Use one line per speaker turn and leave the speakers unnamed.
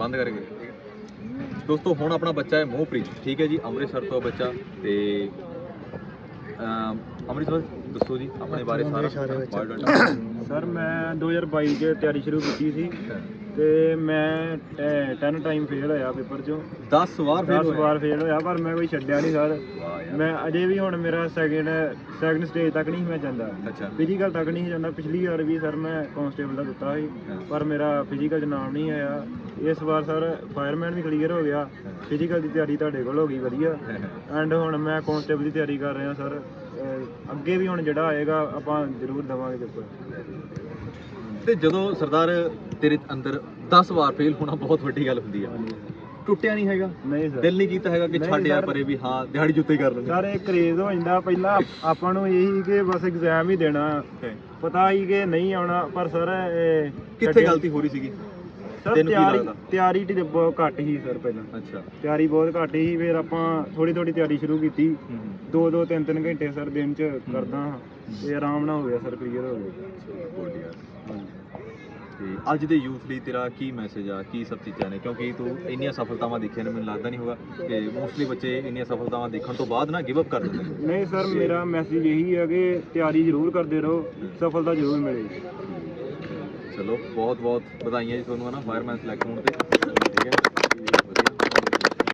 ਬੰਦ ਕਰਕੇ ਠੀਕ ਹੈ। ਦੋਸਤੋ, ਹੁਣ ਆਪਣਾ ਬੱਚਾ ਹੈ ਮੋਹਪ੍ਰੀਤ, ਠੀਕ ਹੈ ਜੀ ਅੰਮ੍ਰਿਤਸਰ ਤੋਂ ਬੱਚਾ ਤੇ ਅੰਮ੍ਰਿਤਸਰ ਦੱਸੋ ਜੀ ਆਪਣੇ ਬਾਰੇ ਸਾਰਾ
ਸਰ ਮੈਂ 2022 ਚ ਤਿਆਰੀ ਸ਼ੁਰੂ ਕੀਤੀ ਸੀ ਤੇ ਮੈਂ 10 ਟਾਈਮ ਫੇਲ ਹੋਇਆ ਪੇਪਰ ਚੋਂ।
10 ਵਾਰ ਫੇਲ
10
ਹੋਇਆ?
ਵਾਰ ਫੇਲ ਹੋਇਆ ਪਰ ਮੈਂ ਕੋਈ ਛੱਡਿਆ ਨਹੀਂ ਸਰ। ਮੈਂ ਅਜੇ ਵੀ ਹੁਣ ਮੇਰਾ ਸੈਕਿੰਡ ਸੈਕਿੰਡ ਸਟੇਜ ਤੱਕ ਨਹੀਂ ਮੈਂ ਜਾਂਦਾ।
ਅੱਛਾ।
ਫਿਜ਼ੀਕਲ ਤੱਕ ਨਹੀਂ ਜਾਂਦਾ। ਪਿਛਲੀ ਵਾਰ ਵੀ ਸਰ ਮੈਂ ਕਾਂਸਟੇਬਲ ਦਾ ਦਿੱਤਾ ਸੀ। ਪਰ ਮੇਰਾ ਫਿਜ਼ੀਕਲ ਚ ਨਾਮ ਨਹੀਂ ਆਇਆ। ਇਸ ਵਾਰ ਸਰ ਫਾਇਰਮੈਨ ਵੀ ਕਲੀਅਰ ਹੋ ਗਿਆ। ਫਿਜ਼ੀਕਲ ਦੀ ਤਿਆਰੀ ਤੁਹਾਡੇ ਕੋਲ ਹੋ ਗਈ ਵਧੀਆ। ਐਂਡ ਹੁਣ ਮੈਂ ਕਾਂਸਟੇਬਲ ਦੀ ਤਿਆਰੀ ਕਰ ਰਿਹਾ ਸਰ। ਅਹ ਅੱਗੇ ਵੀ ਹੁਣ ਜਿਹੜਾ ਆਏਗਾ ਆਪਾਂ ਜ਼ਰੂਰ ਦਵਾਂਗੇ ਪੇਪਰ
ਤੇ ਜਦੋਂ ਸਰਦਾਰ ਤੇਰੇ ਅੰਦਰ 10 ਵਾਰ ਫੇਲ ਹੋਣਾ ਬਹੁਤ ਵੱਡੀ ਗੱਲ ਹੁੰਦੀ ਆ। ਟੁੱਟਿਆ ਨਹੀਂ ਹੈਗਾ?
ਨਹੀਂ ਸਰ।
ਦਿਲ ਨਹੀਂ ਕੀਤਾ ਹੈਗਾ ਕਿ
ਨਹੀਂ
ਛੱਡ ਯਾਰ
ਸਰ।
ਪਰੇ ਵੀ ਹਾਂ ਦਿਹਾੜੀ ਜੁੱਤੇ ਕਰ ਲੈਂਦੇ
ਸਰ ਇਹ ਕਰੇਜ਼ ਹੋ ਜਾਂਦਾ। ਪਹਿਲਾਂ ਆਪਾਂ ਨੂੰ ਇਹ ਕਿ ਬਸ ਐਗਜ਼ਾਮ ਹੀ ਦੇਣਾ। ਪਤਾ ਹੀ ਕਿ ਨਹੀਂ ਆਉਣਾ ਪਰ ਸਰ
ਕਿੱਥੇ ਗਲਤੀ ਹੋ ਰਹੀ ਸੀਗੀ?
ਸਰ
ਤੈਨੂੰ ਕੀ
ਤਿਆਰੀ
ਲੱਗਦਾ?
ਤਿਆਰੀ ਢਿੱਡ ਬਹੁਤ ਘੱਟ ਹੀ ਸਰ ਪਹਿਲਾਂ।
ਅੱਛਾ।
ਤਿਆਰੀ ਬਹੁਤ ਘੱਟ ਹੀ ਫਿਰ ਆਪਾਂ ਥੋੜੀ ਥੋੜੀ ਤਿਆਰੀ ਸ਼ੁਰੂ ਕੀਤੀ। ਦੋ ਦੋ ਤਿੰਨ ਤਿੰਨ ਘੰਟੇ ਸਰ ਦਿਨ ਚ ਕਰਦਾ ਹਾਂ। ਤੇ ਆਰਾਮ ਨਾਲ ਹੋ ਗਿਆ ਸਰ ਕਲੀਅਰ ਹੋ ਗਿਆ।
ਗੁੱਡ ਯਾਰ ਤੇ ਅੱਜ ਦੇ ਯੂਥ ਲਈ ਤੇਰਾ ਕੀ ਮੈਸੇਜ ਆ? ਕੀ ਸਭ ਚੀਜ਼ਾਂ ਨੇ? ਕਿਉਂਕਿ ਤੂੰ ਇੰਨੀਆਂ ਸਫਲਤਾਵਾਂ ਦੇਖੀਆਂ ਨੇ ਮੈਨੂੰ ਲੱਗਦਾ ਨਹੀਂ ਹੋਗਾ ਕਿ ਮੋਸਟਲੀ ਬੱਚੇ ਇੰਨੀਆਂ ਸਫਲਤਾਵਾਂ ਦੇਖਣ ਤੋਂ ਬਾਅਦ ਨਾ ਗਿਵ ਅਪ ਕਰ ਦਿੰਦੇ ਨੇ।
ਨਹੀਂ ਸਰ ਮੇਰਾ ਮੈਸੇਜ ਇਹੀ ਹੈ ਕਿ ਤਿਆਰੀ ਜ਼ਰੂਰ ਕਰਦੇ ਰਹੋ ਸਫਲਤਾ ਜ਼ਰੂਰ ਮਿਲੇਗੀ
ਚਲੋ ਬਹੁਤ ਬਹੁਤ ਵਧਾਈਆਂ ਜੀ ਤੁਹਾਨੂੰ ਹਨਾ ਫਾਇਰਮੈਨ ਸਿਲੈਕਟ ਹੋਣ ਤੇ।